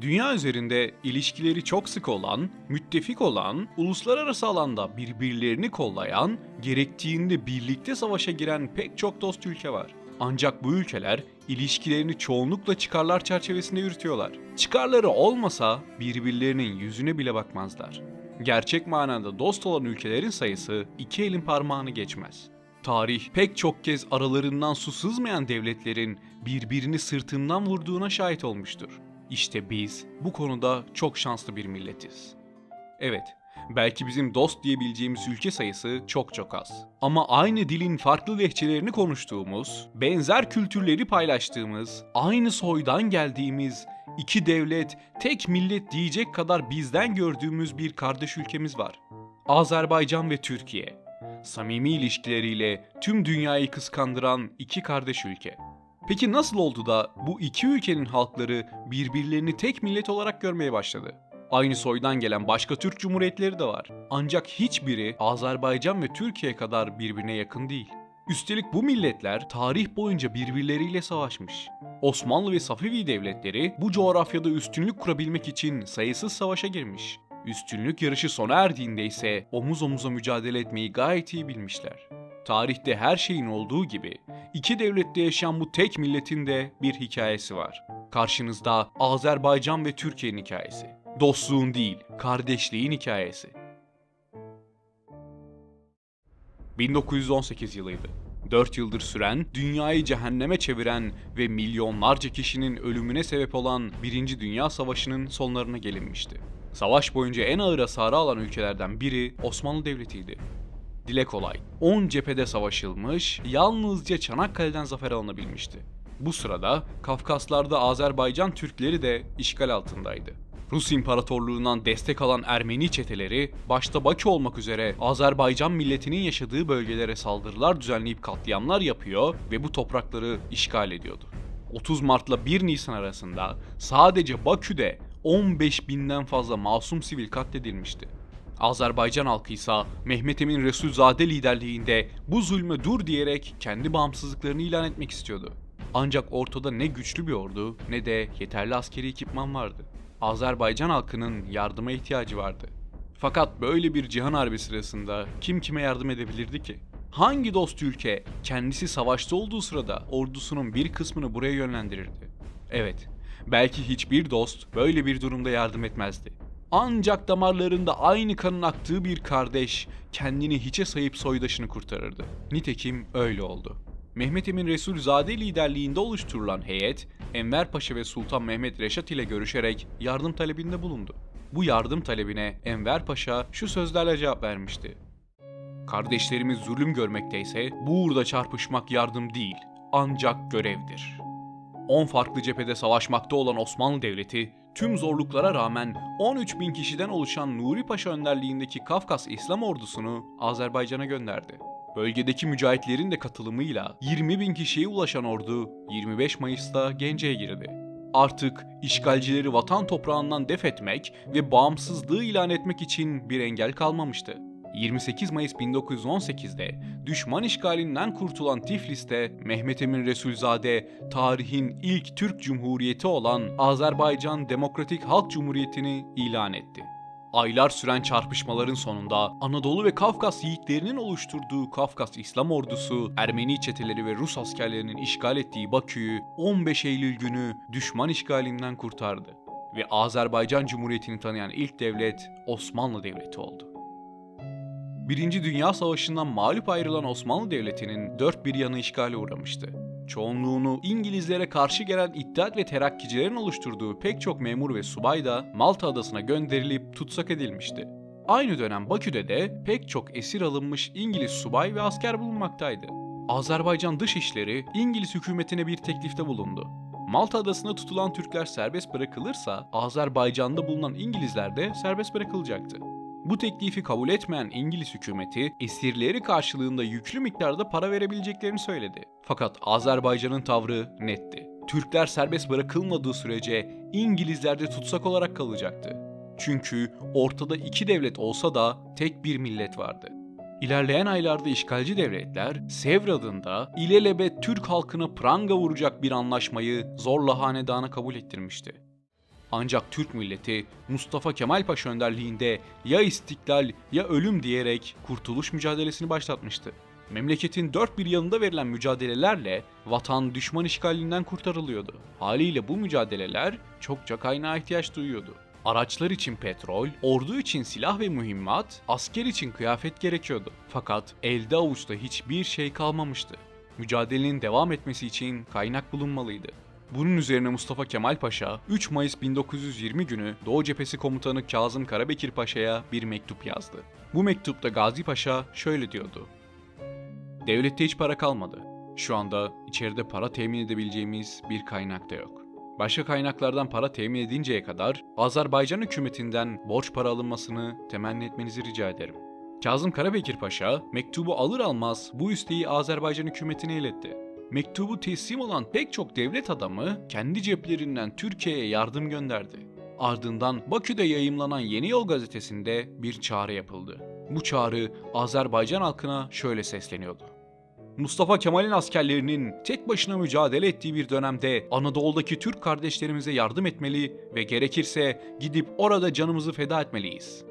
Dünya üzerinde ilişkileri çok sık olan, müttefik olan, uluslararası alanda birbirlerini kollayan, gerektiğinde birlikte savaşa giren pek çok dost ülke var. Ancak bu ülkeler ilişkilerini çoğunlukla çıkarlar çerçevesinde yürütüyorlar. Çıkarları olmasa birbirlerinin yüzüne bile bakmazlar. Gerçek manada dost olan ülkelerin sayısı iki elin parmağını geçmez. Tarih pek çok kez aralarından su sızmayan devletlerin birbirini sırtından vurduğuna şahit olmuştur. İşte biz bu konuda çok şanslı bir milletiz. Evet, belki bizim dost diyebileceğimiz ülke sayısı çok çok az. Ama aynı dilin farklı lehçelerini konuştuğumuz, benzer kültürleri paylaştığımız, aynı soydan geldiğimiz, iki devlet, tek millet diyecek kadar bizden gördüğümüz bir kardeş ülkemiz var. Azerbaycan ve Türkiye. Samimi ilişkileriyle tüm dünyayı kıskandıran iki kardeş ülke. Peki nasıl oldu da bu iki ülkenin halkları birbirlerini tek millet olarak görmeye başladı? Aynı soydan gelen başka Türk cumhuriyetleri de var. Ancak hiçbiri Azerbaycan ve Türkiye kadar birbirine yakın değil. Üstelik bu milletler tarih boyunca birbirleriyle savaşmış. Osmanlı ve Safevi devletleri bu coğrafyada üstünlük kurabilmek için sayısız savaşa girmiş. Üstünlük yarışı sona erdiğinde ise omuz omuza mücadele etmeyi gayet iyi bilmişler. Tarihte her şeyin olduğu gibi iki devlette yaşayan bu tek milletin de bir hikayesi var. Karşınızda Azerbaycan ve Türkiye'nin hikayesi. Dostluğun değil, kardeşliğin hikayesi. 1918 yılıydı. 4 yıldır süren, dünyayı cehenneme çeviren ve milyonlarca kişinin ölümüne sebep olan Birinci Dünya Savaşı'nın sonlarına gelinmişti. Savaş boyunca en ağır hasarı alan ülkelerden biri Osmanlı Devleti'ydi. Dile kolay, 10 cephede savaşılmış, yalnızca Çanakkale'den zafer alınabilmişti. Bu sırada Kafkaslarda Azerbaycan Türkleri de işgal altındaydı. Rus İmparatorluğundan destek alan Ermeni çeteleri, başta Bakü olmak üzere Azerbaycan milletinin yaşadığı bölgelere saldırılar düzenleyip katliamlar yapıyor ve bu toprakları işgal ediyordu. 30 Mart'la 1 Nisan arasında sadece Bakü'de 15 binden fazla masum sivil katledilmişti. Azerbaycan halkı ise Mehmet Emin Resulzade liderliğinde bu zulme dur diyerek kendi bağımsızlıklarını ilan etmek istiyordu. Ancak ortada ne güçlü bir ordu ne de yeterli askeri ekipman vardı. Azerbaycan halkının yardıma ihtiyacı vardı. Fakat böyle bir cihan harbi sırasında kim kime yardım edebilirdi ki? Hangi dost ülke kendisi savaşta olduğu sırada ordusunun bir kısmını buraya yönlendirirdi? Evet, belki hiçbir dost böyle bir durumda yardım etmezdi. Ancak damarlarında aynı kanın aktığı bir kardeş kendini hiçe sayıp soydaşını kurtarırdı. Nitekim öyle oldu. Mehmet Emin Resulzade liderliğinde oluşturulan heyet, Enver Paşa ve Sultan Mehmet Reşat ile görüşerek yardım talebinde bulundu. Bu yardım talebine Enver Paşa şu sözlerle cevap vermişti. Kardeşlerimiz zulüm görmekteyse bu uğurda çarpışmak yardım değil, ancak görevdir. 10 farklı cephede savaşmakta olan Osmanlı Devleti, tüm zorluklara rağmen 13 bin kişiden oluşan Nuri Paşa önderliğindeki Kafkas İslam ordusunu Azerbaycan'a gönderdi. Bölgedeki mücahitlerin de katılımıyla 20 bin kişiye ulaşan ordu 25 Mayıs'ta Gence'ye girdi. Artık işgalcileri vatan toprağından def etmek ve bağımsızlığı ilan etmek için bir engel kalmamıştı. 28 Mayıs 1918'de düşman işgalinden kurtulan Tiflis'te Mehmet Emin Resulzade tarihin ilk Türk Cumhuriyeti olan Azerbaycan Demokratik Halk Cumhuriyeti'ni ilan etti. Aylar süren çarpışmaların sonunda Anadolu ve Kafkas yiğitlerinin oluşturduğu Kafkas İslam Ordusu, Ermeni çeteleri ve Rus askerlerinin işgal ettiği Bakü'yü 15 Eylül günü düşman işgalinden kurtardı ve Azerbaycan Cumhuriyeti'ni tanıyan ilk devlet Osmanlı Devleti oldu. Birinci Dünya Savaşı'ndan mağlup ayrılan Osmanlı Devleti'nin dört bir yanı işgale uğramıştı. Çoğunluğunu İngilizlere karşı gelen İttihat ve Terakkicilerin oluşturduğu pek çok memur ve subay da Malta adasına gönderilip tutsak edilmişti. Aynı dönem Bakü'de de pek çok esir alınmış İngiliz subay ve asker bulunmaktaydı. Azerbaycan Dışişleri İngiliz hükümetine bir teklifte bulundu. Malta adasında tutulan Türkler serbest bırakılırsa Azerbaycan'da bulunan İngilizler de serbest bırakılacaktı. Bu teklifi kabul etmeyen İngiliz hükümeti esirleri karşılığında yüklü miktarda para verebileceklerini söyledi. Fakat Azerbaycan'ın tavrı netti. Türkler serbest bırakılmadığı sürece İngilizler de tutsak olarak kalacaktı. Çünkü ortada iki devlet olsa da tek bir millet vardı. İlerleyen aylarda işgalci devletler Sevr adında ilelebet Türk halkına pranga vuracak bir anlaşmayı zorla hanedana kabul ettirmişti. Ancak Türk milleti Mustafa Kemal Paşa önderliğinde ya istiklal ya ölüm diyerek kurtuluş mücadelesini başlatmıştı. Memleketin dört bir yanında verilen mücadelelerle vatan düşman işgalinden kurtarılıyordu. Haliyle bu mücadeleler çokça kaynağa ihtiyaç duyuyordu. Araçlar için petrol, ordu için silah ve mühimmat, asker için kıyafet gerekiyordu. Fakat elde avuçta hiçbir şey kalmamıştı. Mücadelenin devam etmesi için kaynak bulunmalıydı. Bunun üzerine Mustafa Kemal Paşa 3 Mayıs 1920 günü Doğu Cephesi Komutanı Kazım Karabekir Paşa'ya bir mektup yazdı. Bu mektupta Gazi Paşa şöyle diyordu. Devlette hiç para kalmadı. Şu anda içeride para temin edebileceğimiz bir kaynak da yok. Başka kaynaklardan para temin edinceye kadar Azerbaycan hükümetinden borç para alınmasını temenni etmenizi rica ederim. Kazım Karabekir Paşa mektubu alır almaz bu isteği Azerbaycan hükümetine iletti. Mektubu teslim olan pek çok devlet adamı kendi ceplerinden Türkiye'ye yardım gönderdi. Ardından Bakü'de yayımlanan Yeni Yol gazetesinde bir çağrı yapıldı. Bu çağrı Azerbaycan halkına şöyle sesleniyordu. Mustafa Kemal'in askerlerinin tek başına mücadele ettiği bir dönemde Anadolu'daki Türk kardeşlerimize yardım etmeli ve gerekirse gidip orada canımızı feda etmeliyiz.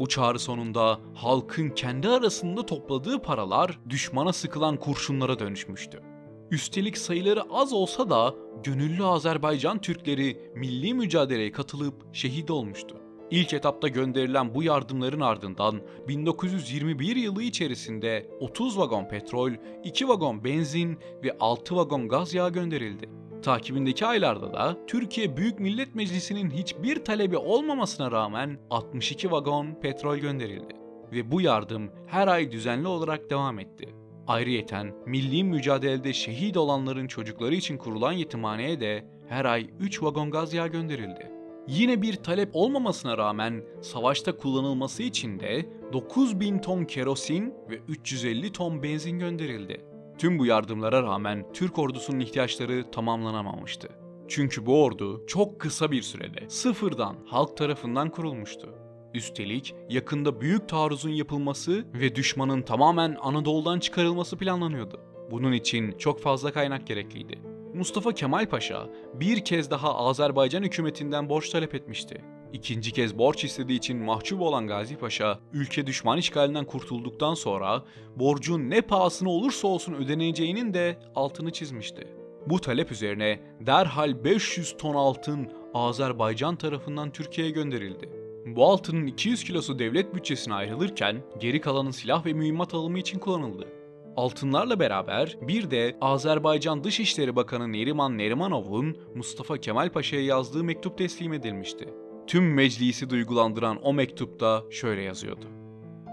Bu çağrı sonunda halkın kendi arasında topladığı paralar düşmana sıkılan kurşunlara dönüşmüştü. Üstelik sayıları az olsa da gönüllü Azerbaycan Türkleri milli mücadeleye katılıp şehit olmuştu. İlk etapta gönderilen bu yardımların ardından 1921 yılı içerisinde 30 vagon petrol, 2 vagon benzin ve 6 vagon gaz yağı gönderildi. Takibindeki aylarda da Türkiye Büyük Millet Meclisi'nin hiçbir talebi olmamasına rağmen 62 vagon petrol gönderildi ve bu yardım her ay düzenli olarak devam etti. Ayrıyeten milli mücadelede şehit olanların çocukları için kurulan yetimhaneye de her ay 3 vagon gaz yağı gönderildi. Yine bir talep olmamasına rağmen savaşta kullanılması için de 9000 ton kerosin ve 350 ton benzin gönderildi. Tüm bu yardımlara rağmen Türk ordusunun ihtiyaçları tamamlanamamıştı. Çünkü bu ordu çok kısa bir sürede sıfırdan halk tarafından kurulmuştu. Üstelik yakında büyük taarruzun yapılması ve düşmanın tamamen Anadolu'dan çıkarılması planlanıyordu. Bunun için çok fazla kaynak gerekliydi. Mustafa Kemal Paşa bir kez daha Azerbaycan hükümetinden borç talep etmişti. İkinci kez borç istediği için mahcup olan Gazi Paşa, ülke düşman işgalinden kurtulduktan sonra borcun ne pahasına olursa olsun ödeneceğinin de altını çizmişti. Bu talep üzerine derhal 500 ton altın Azerbaycan tarafından Türkiye'ye gönderildi. Bu altının 200 kilosu devlet bütçesine ayrılırken geri kalanı silah ve mühimmat alımı için kullanıldı. Altınlarla beraber bir de Azerbaycan Dışişleri Bakanı Neriman Nerimanov'un Mustafa Kemal Paşa'ya yazdığı mektup teslim edilmişti. Tüm meclisi duygulandıran o mektupta şöyle yazıyordu.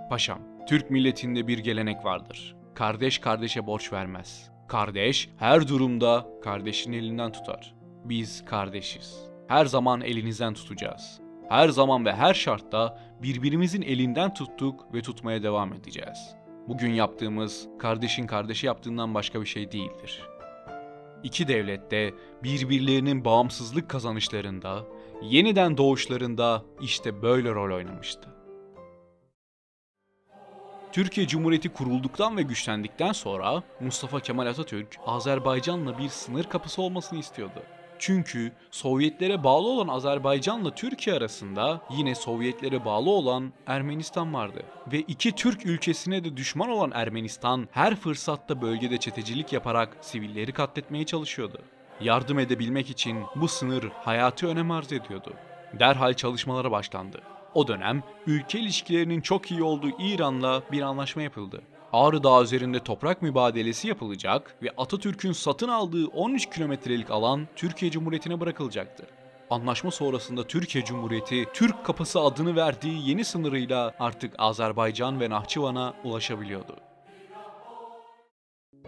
Paşam, Türk milletinde bir gelenek vardır. Kardeş kardeşe borç vermez. Kardeş her durumda kardeşin elinden tutar. Biz kardeşiz. Her zaman elinizden tutacağız. Her zaman ve her şartta birbirimizin elinden tuttuk ve tutmaya devam edeceğiz. Bugün yaptığımız kardeşin kardeşi yaptığından başka bir şey değildir. İki devlet de birbirlerinin bağımsızlık kazanışlarında, yeniden doğuşlarında işte böyle rol oynamıştı. Türkiye Cumhuriyeti kurulduktan ve güçlendikten sonra Mustafa Kemal Atatürk Azerbaycan'la bir sınır kapısı olmasını istiyordu. Çünkü Sovyetlere bağlı olan Azerbaycan'la Türkiye arasında yine Sovyetlere bağlı olan Ermenistan vardı. Ve iki Türk ülkesine de düşman olan Ermenistan her fırsatta bölgede çetecilik yaparak sivilleri katletmeye çalışıyordu. Yardım edebilmek için bu sınır hayati önem arz ediyordu. Derhal çalışmalara başlandı. O dönem ülke ilişkilerinin çok iyi olduğu İran'la bir anlaşma yapıldı. Ağrı Dağı üzerinde toprak mübadelesi yapılacak ve Atatürk'ün satın aldığı 13 kilometrelik alan Türkiye Cumhuriyeti'ne bırakılacaktı. Anlaşma sonrasında Türkiye Cumhuriyeti, Türk Kapısı adını verdiği yeni sınırıyla artık Azerbaycan ve Nahçıvan'a ulaşabiliyordu.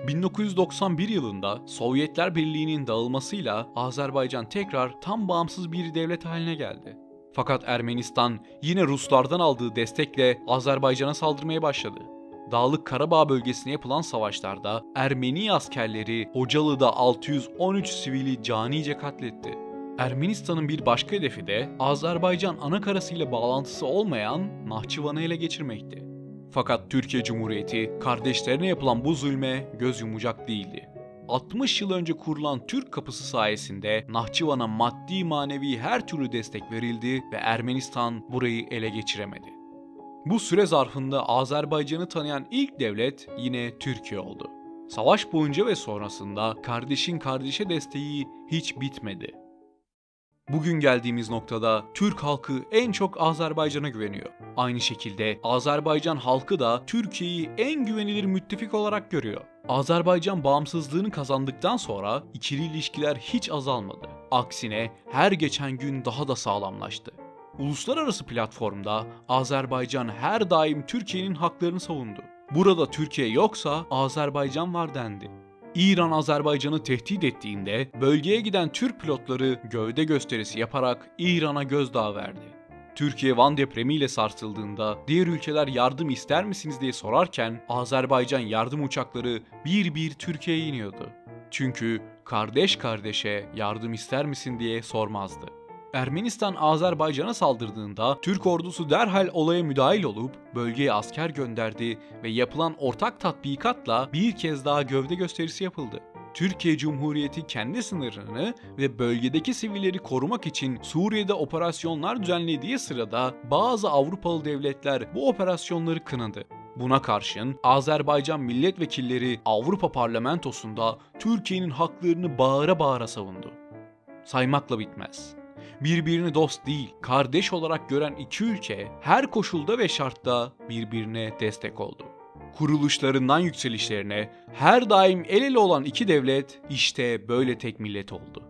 1991 yılında Sovyetler Birliği'nin dağılmasıyla Azerbaycan tekrar tam bağımsız bir devlet haline geldi. Fakat Ermenistan yine Ruslardan aldığı destekle Azerbaycan'a saldırmaya başladı. Dağlık Karabağ bölgesine yapılan savaşlarda Ermeni askerleri Hocalı'da 613 sivili canice katletti. Ermenistan'ın bir başka hedefi de Azerbaycan anakarası ile bağlantısı olmayan Nahçıvan'ı ele geçirmekti. Fakat Türkiye Cumhuriyeti kardeşlerine yapılan bu zulme göz yumacak değildi. 60 yıl önce kurulan Türk Kapısı sayesinde Nahçıvan'a maddi manevi her türlü destek verildi ve Ermenistan burayı ele geçiremedi. Bu süre zarfında Azerbaycan'ı tanıyan ilk devlet yine Türkiye oldu. Savaş boyunca ve sonrasında kardeşin kardeşe desteği hiç bitmedi. Bugün geldiğimiz noktada Türk halkı en çok Azerbaycan'a güveniyor. Aynı şekilde Azerbaycan halkı da Türkiye'yi en güvenilir müttefik olarak görüyor. Azerbaycan bağımsızlığını kazandıktan sonra ikili ilişkiler hiç azalmadı. Aksine her geçen gün daha da sağlamlaştı. Uluslararası platformda Azerbaycan her daim Türkiye'nin haklarını savundu. Burada Türkiye yoksa Azerbaycan var dendi. İran Azerbaycan'ı tehdit ettiğinde bölgeye giden Türk pilotları gövde gösterisi yaparak İran'a gözdağı verdi. Türkiye Van depremiyle sarsıldığında diğer ülkeler yardım ister misiniz diye sorarken Azerbaycan yardım uçakları bir bir Türkiye'ye iniyordu. Çünkü kardeş kardeşe yardım ister misin diye sormazdı. Ermenistan Azerbaycan'a saldırdığında Türk ordusu derhal olaya müdahil olup bölgeye asker gönderdi ve yapılan ortak tatbikatla bir kez daha gövde gösterisi yapıldı. Türkiye Cumhuriyeti kendi sınırını ve bölgedeki sivilleri korumak için Suriye'de operasyonlar düzenlediği sırada bazı Avrupalı devletler bu operasyonları kınadı. Buna karşın Azerbaycan milletvekilleri Avrupa Parlamentosu'nda Türkiye'nin haklarını bağıra bağıra savundu. Saymakla bitmez birbirini dost değil, kardeş olarak gören iki ülke her koşulda ve şartta birbirine destek oldu. Kuruluşlarından yükselişlerine her daim el ele olan iki devlet işte böyle tek millet oldu.